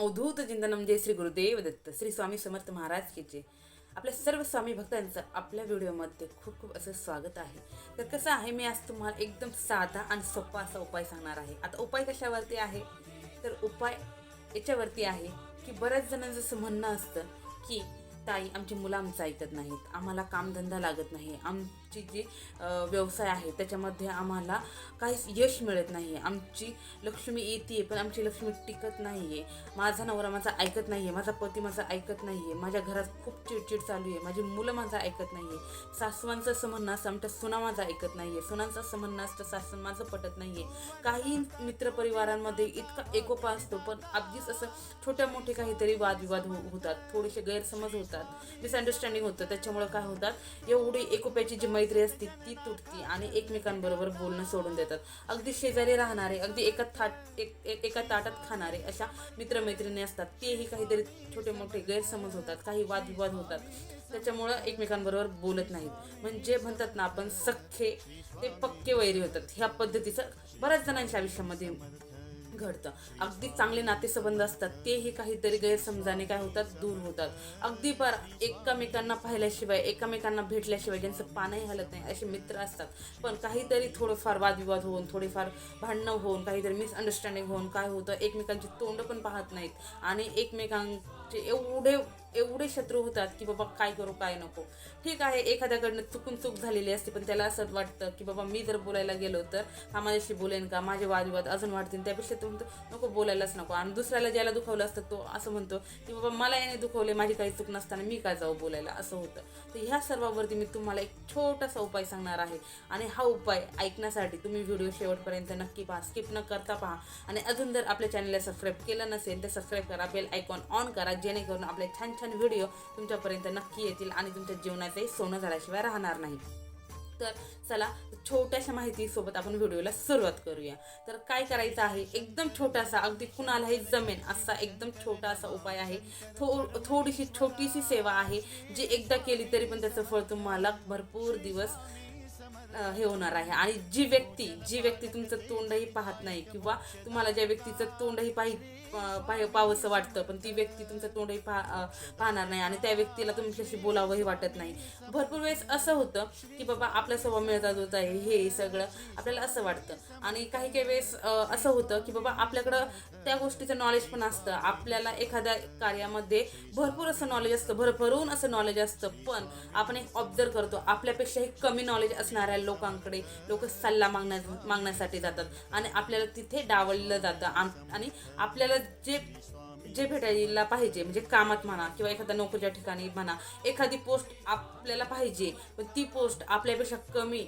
अवधूत चिंतनम म्हणजे जय श्री गुरुदेव दत्त श्री स्वामी समर्थ महाराज की जय आपल्या सर्व स्वामी भक्तांचं आपल्या व्हिडिओमध्ये खूप खूप असं स्वागत आहे. तर कसं आहे मी आज तुम्हाला एकदम साधा आणि सोपा असा उपाय सांगणार आहे. आता उपाय कशावरती आहे? तर उपाय याच्यावरती आहे की बऱ्याच जणांचं असं म्हणणं असतं की ताई आमची मुलं आमचं ऐकत नाहीत. आम्हाला कामधंदा लागत नाही. आमची जी व्यवसाय आहे त्याच्यामध्ये आम्हाला काहीच यश मिळत नाही आमची लक्ष्मी येते पण आमची लक्ष्मी टिकत नाही आहे माझा नवरा माझा ऐकत नाही आहे माझा पती माझा ऐकत नाही आहे माझ्या घरात खूप चिडचिड चालू आहे. माझी मुलं माझं ऐकत नाही आहे सासवांचं असं असतं आमच्या सुना माझा ऐकत नाही आहे सुनांचा समन्ना असतं सासून माझं पटत नाही आहे काही मित्रपरिवारांमध्ये इतका एकोपा असतो पण अगदीच असं छोट्या मोठे काहीतरी वादविवाद हो होतात. थोडेसे गैरसमज होतात मिसअंडरस्टँडिंग होतं. त्याच्यामुळं काय होतात? एवढी एकोप्याची जी मैत्री असते ती तुटती आणि एकमेकांबरोबर बोलणं सोडून देतात. अगदी शेजारी राहणारे अगदी एका थाट एक- एका ताटात खाणारे अशा मित्रमैत्रिणी असतात. तेही काहीतरी छोटे मोठे गैरसमज होतात. काही वादविवाद होतात. त्याच्यामुळं एकमेकांबरोबर बोलत नाहीत. म्हणजे म्हणतात ना आपण सख्खे ते पक्के वैरी होतात. ह्या पद्धतीचं बऱ्याच जणांच्या आयुष्यामध्ये घडतं. अगदी चांगले नातेसंबंध असतात तेही काहीतरी गैरसमजाने काय होतात? दूर होतात. अगदी पर एकमेकांना पाहिल्याशिवाय एकमेकांना भेटल्याशिवाय ज्यांचं पानही हलत नाही असे मित्र असतात. पण काहीतरी थोडंफार वादविवाद होऊन थोडेफार भांडणं होऊन काहीतरी मिसअंडरस्टँडिंग होऊन काय होतं? एकमेकांची तोंड पण पाहत नाहीत. आणि एकमेकांचे एवढे एवढे शत्रू होतात की बाबा काय करू काय नको. ठीक आहे एखाद्याकडनं चुकून चूक झालेली असते पण त्याला असं वाटतं की बाबा मी जर बोलायला गेलो तर हा माझ्याशी बोलेन का? माझे वादविवाद अजून वाढतील. त्यापेक्षा तो म्हणतो नको बोलायलाच नको. आणि दुसऱ्याला ज्याला दुखावलं असतं तो असं म्हणतो की बाबा मला याने दुखवले माझी काही चूक नसताना मी काय जाऊ बोलायला? असं होतं. तर ह्या सर्वावरती मी तुम्हाला एक छोटासा उपाय सांगणार आहे. आणि हा उपाय ऐकण्यासाठी तुम्ही व्हिडिओ शेवटपर्यंत नक्की पहा. स्किप न करता पहा. आणि अजून जर आपल्या चॅनलला सबस्क्राईब केलं नसेल तर सबस्क्राईब करा बेल आयकॉन ऑन करा जेणेकरून आपले छान छान व्हिडिओ तुमच्यापर्यंत नक्की येतील आणि तुमच्या जीवनाचंही सोनं झाल्याशिवाय राहणार नाही. तर चला छोट्याशा माहितीसोबत आपण व्हिडिओला सुरुवात करूया. तर काय करायचं आहे? एकदम छोटासा अगदी कुणालाही जमेन असा एकदम छोटासा उपाय आहे. थो थोडीशी छोटीशी सेवा आहे. जी एकदा केली तरी पण त्याचं फळ तुम्हाला भरपूर दिवस हे होणार आहे. आणि जी व्यक्ती जी व्यक्ती तुमचं तोंडही पाहत नाही किंवा तुम्हाला ज्या व्यक्तीचं तोंडही पाहिजे पावंसं वाटतं पण ती व्यक्ती तुमचं तोंडही पा पाहणार नाही आणि त्या व्यक्तीला तुमच्याशी बोलावंही वाटत नाही. भरपूर वेळेस असं होतं की बाबा आपला स्वभाव मिळतात होत आहे हे सगळं आपल्याला असं वाटतं. आणि काही काही वेळेस असं होतं की बाबा आपल्याकडं त्या गोष्टीचं नॉलेज पण असतं. आपल्याला एखाद्या कार्यामध्ये भरपूर असं नॉलेज असतं भरभरून असं नॉलेज असतं पण आपण एक ऑब्झर्व करतो. आपल्यापेक्षाही कमी नॉलेज असणाऱ्या लोकांकडे लोक सल्ला मागण्या मागण्यासाठी जातात आणि आपल्याला तिथे डावललं जातं. आम- आणि आपल्याला जे जे भेटायला पाहिजे म्हणजे कामात म्हणा किंवा एखाद्या नोकरीच्या ठिकाणी म्हणा एखादी पोस्ट आपल्याला पाहिजे पण ती पोस्ट आपल्यापेक्षा कमी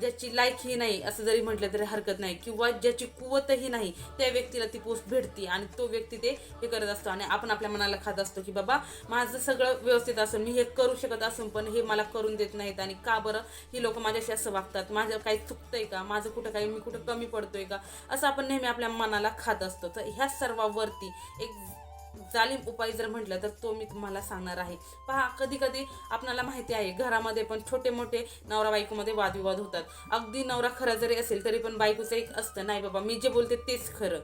ज्याची लायकी नाही असं जरी म्हटलं तरी हरकत नाही. किंवा ज्याची कुवतही नाही त्या व्यक्तीला ती पोस्ट भेटते आणि तो व्यक्ती ते हे करत असतो. आणि आपण आपल्या मनाला खात असतो की बाबा माझं सगळं व्यवस्थित असून मी हे करू शकत असून पण हे मला करून देत नाहीत. आणि का बरं ही लोक माझ्याशी असं वागतात? माझं काही चुकतंय का? माझं कुठं काही मी कुठं कमी पडतोय का? असं आपण नेहमी आपल्या मनाला खात असतो. तर ह्या सर्वावरती एक जालिम उपाय जर म्हटलं तर तो मी तुम्हाला सांगणार आहे. पहा कधी कधी आपणाला माहिती आहे घरामध्ये पण छोटे मोठे नवरा बायकोमध्ये वादविवाद होतात. अगदी नवरा खरा जरी असेल तरी पण बायकोचं एक असतं नाही बाबा मी जे बोलते तेच खरं.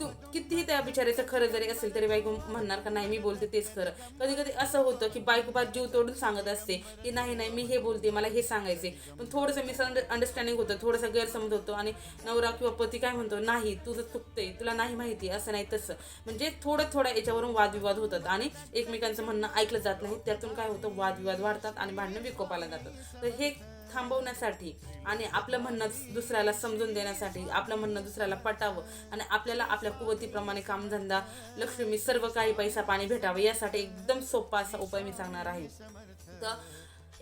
तू कितीही त्या बिचाऱ्याचं खरं जरी असेल तरी बायको म्हणणार का नाही मी बोलते तेच खरं. कधी कधी असं होतं की बायको बात जीव तोडून सांगत असते की नाही नाही मी हे बोलते मला हे सांगायचे पण थोडंसं मिस अंडरस्टँडिंग होतं थोडंसं गैरसमज होतो आणि नवरा किंवा पती काय म्हणतो नाही तुझं चुकतंय तुला नाही माहिती असं नाही तसं. म्हणजे थोडं थोडं याच्यावरून वादविवाद होतात आणि एकमेकांचं म्हणणं ऐकलं जात नाही. त्यातून काय होतं? वादविवाद वाढतात आणि भांडणं विकोपाला जातात. तर हे थांबवण्यासाठी आणि आपलं म्हणणं दुसऱ्याला समजून देण्यासाठी आपलं म्हणणं दुसऱ्याला पटावं आणि आपल्याला आपल्या कुवतीप्रमाणे कामधंदा लक्ष्मी सर्व काही पैसा पाणी भेटावं यासाठी एकदम सोपा असा उपाय मी सांगणार आहे. तर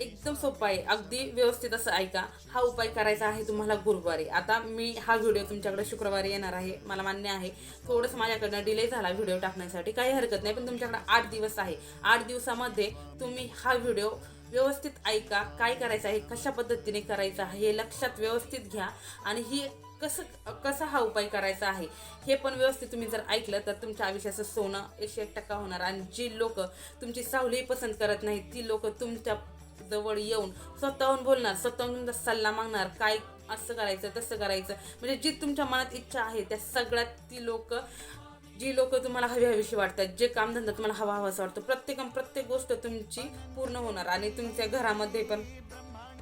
एकदम सोपा आहे. अगदी व्यवस्थित असं ऐका. हा उपाय करायचा आहे तुम्हाला गुरुवारी. आता मी हा व्हिडिओ तुमच्याकडे शुक्रवारी येणार आहे. मला मान्य आहे. थोडंसं माझ्याकडनं डिले झाला व्हिडिओ टाकण्यासाठी. काही हरकत नाही पण तुमच्याकडे आठ दिवस आहे. आठ दिवसामध्ये तुम्ही हा व्हिडिओ व्यवस्थित ऐका. काय करायचं आहे? कशा पद्धतीने करायचं आहे? हे लक्षात व्यवस्थित घ्या. आणि ही कसं कसा हा उपाय करायचा आहे? हे पण व्यवस्थित तुम्ही जर ऐकलं तर तुमच्या आयुष्याचं सोनं एकशे एक टक्का होणार. आणि जी लोक तुमची सावलीही पसंत करत नाहीत ती लोक तुमच्या जवळ येऊन स्वतःहून बोलणार स्वतःहून तुमचा सल्ला मागणार काय असं करायचं तसं करायचं. म्हणजे जी तुमच्या मनात इच्छा आहे त्या सगळ्यात ती लोक जी लोक तुम्हाला हवी हवीशी वाटतात जे कामधंदा तुम्हाला हवा हवासा वाटतो प्रत्येक प्रत्येक गोष्ट तुमची पूर्ण होणार आणि तुमच्या घरामध्ये पण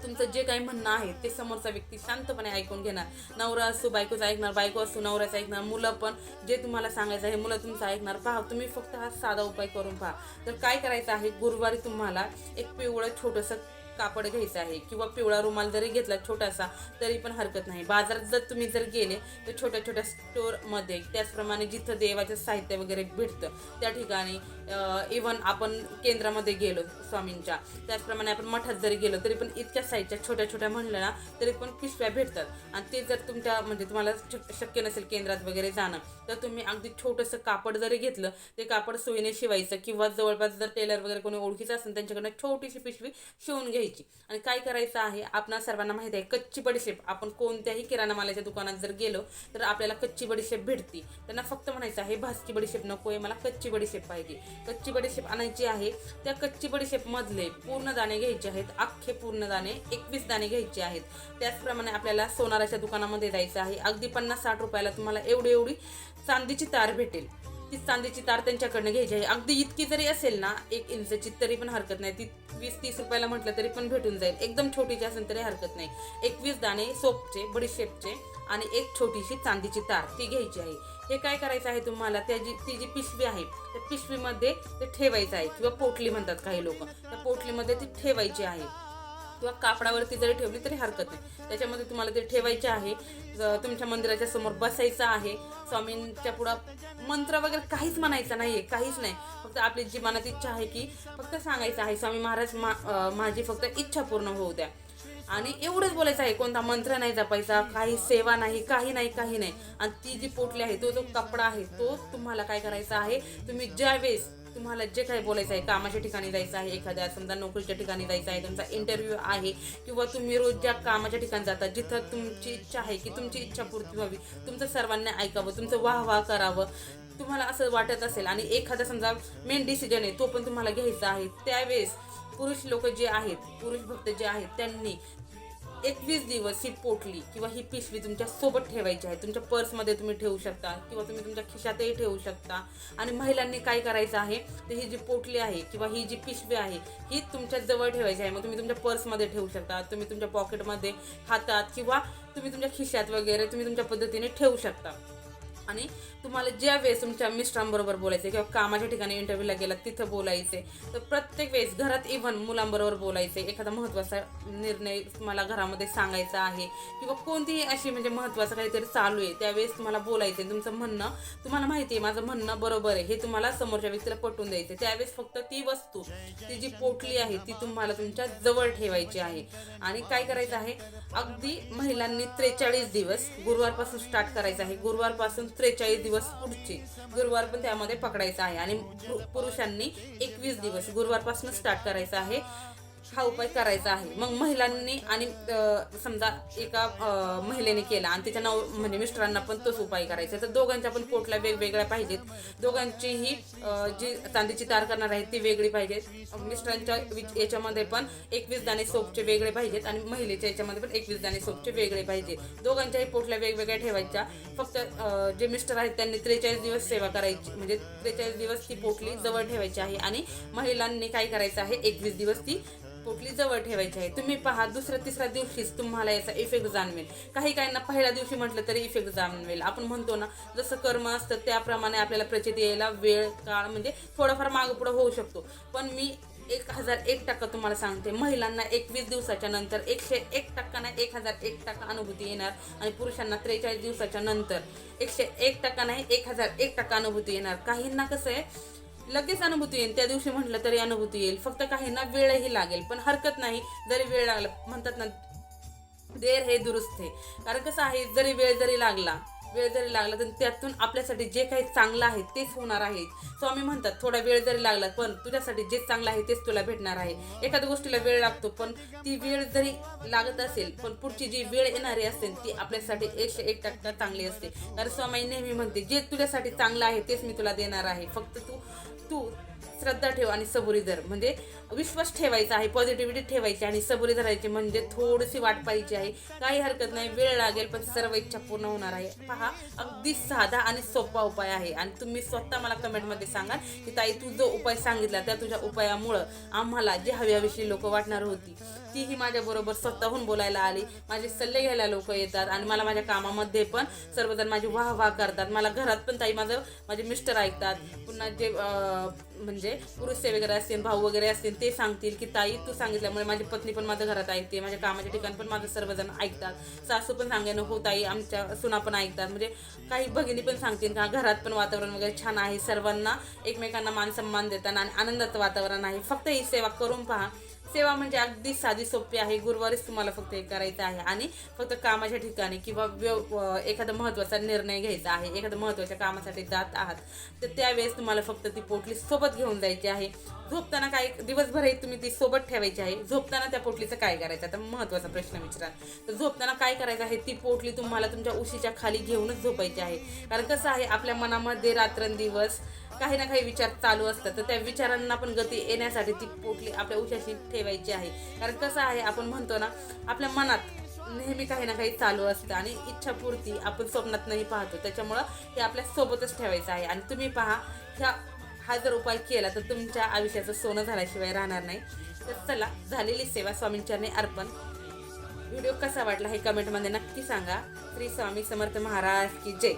तुमचं जे काही म्हणणं आहे ते समोरचा व्यक्ती शांतपणे ऐकून घेणार. नवरा असो बायकोचं ऐकणार बायको असो नवऱ्याचं ऐकणार मुलं पण जे तुम्हाला सांगायचं आहे मुलं तुमचं ऐकणार. पहा तुम्ही फक्त हा साधा उपाय करून पहा. तर काय करायचं आहे गुरुवारी तुम्हाला एक पिवळं छोटंसं कापड घ्यायचं आहे किंवा पिवळा रुमाल जरी घेतला छोटासा तरी पण हरकत नाही. बाजारात जर तुम्ही जर गेले तर छोट्या छोट्या स्टोरमध्ये त्याचप्रमाणे जिथं देवाचं साहित्य वगैरे भेटतं त्या ठिकाणी इवन आपण केंद्रामध्ये गेलो स्वामींच्या त्याचप्रमाणे आपण मठात जरी गेलो तरी पण इतक्या साईजच्या छोट्या छोट्या म्हणलं ना तरी पण पिशव्या भेटतात. आणि ते जर तुमच्या म्हणजे तुम्हाला शक्य नसेल केंद्रात वगैरे जाणं तर तुम्ही अगदी छोटंसं कापड जरी घेतलं ते कापड सोयीने शिवायचं किंवा जवळपास जर टेलर वगैरे कोणी ओळखीचं असेल त्यांच्याकडनं छोटीशी पिशवी शिवून घ्यायची. आणि काय करायचं आहे आपणा सर्वांना माहिती आहे कच्ची बडीशेप आपण कोणत्याही किराणा मालाच्या दुकानात जर गेलो तर आपल्याला कच्ची बडीशेप भेटते. त्यांना फक्त म्हणायचं आहे भासकी बडीशेप नको आहे मला कच्ची बडीशेप पाहिजे. कच्ची बडीशेप आणायची आहे. त्या कच्ची बडीशेपमधले पूर्ण दाणे घ्यायचे आहेत. अख्खे पूर्ण दाणे एकवीस दाणे घ्यायचे आहेत. त्याचप्रमाणे आपल्याला सोनाराच्या दुकानामध्ये जायचं आहे. अगदी पन्नास साठ रुपयाला तुम्हाला एवढी एवढी चांदीची तार भेटेल. ती चांदीची तार त्यांच्याकडनं घ्यायची आहे. अगदी इतकी जरी असेल ना एक इंचची तरी पण हरकत नाही. ती वीस तीस रुपयाला म्हटलं तरी पण भेटून जाईल. एकदम छोटीची असेल तरी हरकत नाही. एकवीस दाणे सोपचे बडीशेपचे आणि एक छोटीशी चांदीची तार ती घ्यायची आहे. हे काय करायचं आहे तुम्हाला? त्या जी ती जी पिशवी आहे त्या पिशवीमध्ये ते ठेवायचं आहे किंवा पोटली म्हणतात काही लोक. त्या पोटलीमध्ये ती ठेवायची आहे. किंवा कापडावरती जरी ठेवली तरी हरकत नाही. त्याच्यामध्ये तुम्हाला ते ठेवायचे आहे. तुमच्या मंदिराच्या समोर बसायचं आहे. स्वामींच्या पुढं मंत्र वगैरे काहीच म्हणायचं नाही आहे काहीच नाही. फक्त आपली जी मनात इच्छा आहे की फक्त सांगायचं आहे. स्वामी महाराज मा माझी फक्त इच्छा पूर्ण होऊ द्या. आणि एवढंच बोलायचं आहे कोणता मंत्र नाही जपायचा काही सेवा नाही काही नाही काही नाही. आणि ती जी पोटली आहे तो जो कपडा आहे तो तुम्हाला काय करायचा आहे? तुम्ही ज्या वेळेस तुम्हाला जे काही बोलायचं आहे कामाच्या ठिकाणी जायचं आहे एखाद्या समजा नोकरीच्या ठिकाणी जायचं आहे तुमचा इंटरव्ह्यू आहे किंवा तुम्ही रोज ज्या कामाच्या ठिकाणी जाता जिथं तुमची इच्छा आहे की तुमची इच्छा पूर्ती व्हावी तुमचं सर्वांना ऐकावं तुमचं वाह वाह करावं तुम्हाला असं वाटत असेल आणि एखादा समजा मेन डिसिजन आहे तो पण तुम्हाला घ्यायचा आहे त्यावेळेस पुरुष लोक जे आहेत पुरुष भक्त जे आहेत त्यांनी एकवीस दिवस ही पोटली किंवा ही पिशवी तुमच्यासोबत ठेवायची आहे. तुमच्या पर्समध्ये तुम्ही ठेवू शकता किंवा तुम्ही तुमच्या खिशातही ठेवू शकता. आणि महिलांनी काय करायचं आहे? तर ही जी पोटली आहे किंवा ही जी पिशवी आहे ही तुमच्या जवळ ठेवायची आहे. मग तुम्ही तुमच्या पर्समध्ये ठेवू शकता तुम्ही तुमच्या पॉकेटमध्ये हातात किंवा तुम्ही तुमच्या खिशात वगैरे तुम्ही तुमच्या पद्धतीने ठेवू शकता. आणि तुम्हाला ज्या वेळेस तुमच्या मिस्टरांबरोबर बोलायचे किंवा कामाच्या ठिकाणी इंटरव्ह्यूला गेला तिथं बोलायचे तर प्रत्येक वेळेस घरात इव्हन मुलांबरोबर बोलायचे एखादा महत्त्वाचा निर्णय तुम्हाला घरामध्ये सांगायचा आहे किंवा कोणतीही अशी म्हणजे महत्त्वाचं काहीतरी चालू आहे त्यावेळेस तुम्हाला बोलायचे तुमचं म्हणणं तुम्हाला माहिती आहे माझं म्हणणं बरोबर आहे हे तुम्हाला समोरच्या व्यक्तीला पटवून द्यायचं त्यावेळेस फक्त ती वस्तू ती जी पोटली आहे ती तुम्हाला तुमच्या जवळ ठेवायची आहे. आणि काय करायचं आहे? अगदी महिलांनी त्रेचाळीस दिवस गुरुवारपासून स्टार्ट करायचं आहे. गुरुवारपासून त्रेचाळीस दिवस पुढचे गुरुवार पण त्यामध्ये पकडायचा आहे. आणि पुरुषांनी एकवीस दिवस गुरुवारपासून स्टार्ट करायचं आहे. हा उपाय करायचा आहे. मग महिलांनी आणि समजा एका महिलेने केला आणि तिच्या नव म्हणजे मिस्टरांना पण तोच उपाय करायचा तर दोघांच्या पण पोटला वेगवेगळ्या पाहिजेत. दोघांचीही जी चांदीची तार करणार आहे ती वेगळी पाहिजेत मिस्टरांच्या याच्यामध्ये पण एकवीस दाणे सोपचे वेगळे पाहिजेत आणि महिलेच्या याच्यामध्ये पण एकवीस दाणे सोपचे वेगळे पाहिजे दोघांच्याही पोटल्या वेगवेगळ्या ठेवायच्या. फक्त जे मिस्टर आहेत त्यांनी त्रेचाळीस दिवस सेवा करायची म्हणजे त्रेचाळीस दिवस ती पोटली जवळ ठेवायची आहे आणि महिलांनी काय करायचं आहे एकवीस दिवस ती पोटली जवळ ठेवायची आहे. तुम्ही पहा दुसऱ्या तिसऱ्या दिवशीच तुम्हाला याचा इफेक्ट जाणवेल. काही काहींना पहिल्या दिवशी म्हटलं तरी इफेक्ट जाणवेल. आपण म्हणतो ना जसं कर्म असतं त्याप्रमाणे आपल्याला प्रचिती यायला वेळ काळ म्हणजे थोडाफार मागपुढं होऊ शकतो. पण मी एक हजार एक टक्का तुम्हाला सांगते. महिलांना एकवीस दिवसाच्या नंतर एकशे एक टक्का नाही एक हजार एक टक्का अनुभूती येणार आणि पुरुषांना त्रेचाळीस दिवसाच्या नंतर एकशे एक टक्का नाही एक हजार एक टक्का अनुभूती येणार. काहींना कसं आहे लगेच अनुभूती येईल. त्या दिवशी म्हटलं तरी अनुभूती येईल. फक्त काहींना वेळही लागेल. पण हरकत नाही. जरी वेळ लागला म्हणतात ना देर हे दुरुस्त आहे कारण कसं आहे जरी वेळ जरी लागला वेळ जरी लागला तर त्यातून आपल्यासाठी जे काही चांगलं आहे तेच होणार आहे. स्वामी म्हणतात थोडा वेळ जरी लागला पण तुझ्यासाठी जे चांगलं आहे तेच तुला भेटणार आहे. एखाद्या गोष्टीला वेळ लागतो पण ती वेळ जरी लागत असेल पण पुढची जी वेळ येणारी असेल ती आपल्यासाठी एकशे एक टक्का चांगली असते. कारण स्वामी नेहमी म्हणते जे तुझ्यासाठी चांगलं आहे तेच मी तुला देणार आहे. फक्त तू तू श्रद्धा ठेव आणि सबुरी धर म्हणजे विश्वास ठेवायचा आहे पॉझिटिव्हिटी ठेवायची आणि सबुरी धरायची म्हणजे थोडीशी वाट पाहिजे आहे. काही हरकत नाही वेळ लागेल पण सर्व इच्छा पूर्ण होणार आहे. पहा अगदी साधा आणि सोपा उपाय आहे. आणि तुम्ही स्वतः मला कमेंटमध्ये सांगा की ताई तू जो उपाय सांगितला त्या तुझ्या उपायामुळं आम्हाला जे हवी हवीशी लोक वाटणार होती तीही माझ्याबरोबर स्वतःहून बोलायला आली. माझे सल्ले घ्यायला लोक येतात आणि मला माझ्या कामामध्ये पण सर्वजण माझी वाह वाह करतात. मला घरात पण ताई माझं माझे मिस्टर ऐकतात. पुन्हा जे म्हणजे पुरुष वगैरे असतील भाऊ वगैरे असतील ते सांगतील की ताई तू सांगितल्यामुळे माझी पत्नी पण माझ्या घरात ऐकते माझ्या कामाच्या ठिकाणी पण माझं सर्वजण ऐकतात. सासू पण सांगेन हो ताई आमच्या सुना पण ऐकतात. म्हणजे काही भगिनी पण सांगतील का घरात पण वातावरण वगैरे छान आहे. सर्वांना एकमेकांना मान सन्मान देताना आणि आनंदाचं वातावरण आहे. फक्त ही सेवा करून पहा. सेवा म्हणजे अगदी साधी सोपी आहे. गुरुवारीच तुम्हाला फक्त हे करायचं आहे. आणि फक्त कामाच्या ठिकाणी किंवा व्यव एखादा महत्त्वाचा निर्णय घ्यायचा आहे. एखाद्या महत्त्वाच्या कामासाठी जात आहात तर त्यावेळेस तुम्हाला फक्त ती पोटली सोबत घेऊन जायची आहे. झोपताना काय दिवसभरही तुम्ही ती सोबत ठेवायची आहे. झोपताना त्या पोटलीचं काय करायचं? आता महत्त्वाचा प्रश्न विचारा. तर झोपताना काय करायचं आहे? ती पोटली तुम्हाला तुमच्या उशीच्या खाली घेऊनच झोपायची आहे. कारण कसं आहे आपल्या मनामध्ये रात्रंदिवस काही ना काही विचार चालू असतात. तर त्या विचारांना पण गती येण्यासाठी ती पोटली आपल्या उशाशी ठेवायची आहे. कारण कसं आहे आपण म्हणतो ना आपल्या मनात नेहमी काही ना काही चालू असतं आणि इच्छापूर्ती आपण स्वप्नात नाही पाहतो. त्याच्यामुळं हे आपल्या सोबतच ठेवायचं आहे. आणि तुम्ही पहा ह्या हा जर उपाय केला तर तुमच्या आयुष्याचं सोनं झाल्याशिवाय राहणार नाही. तर चला झालेली सेवा स्वामींच्याने अर्पण. व्हिडिओ कसा वाटला हे कमेंटमध्ये नक्की सांगा. श्री स्वामी समर्थ महाराज की जय.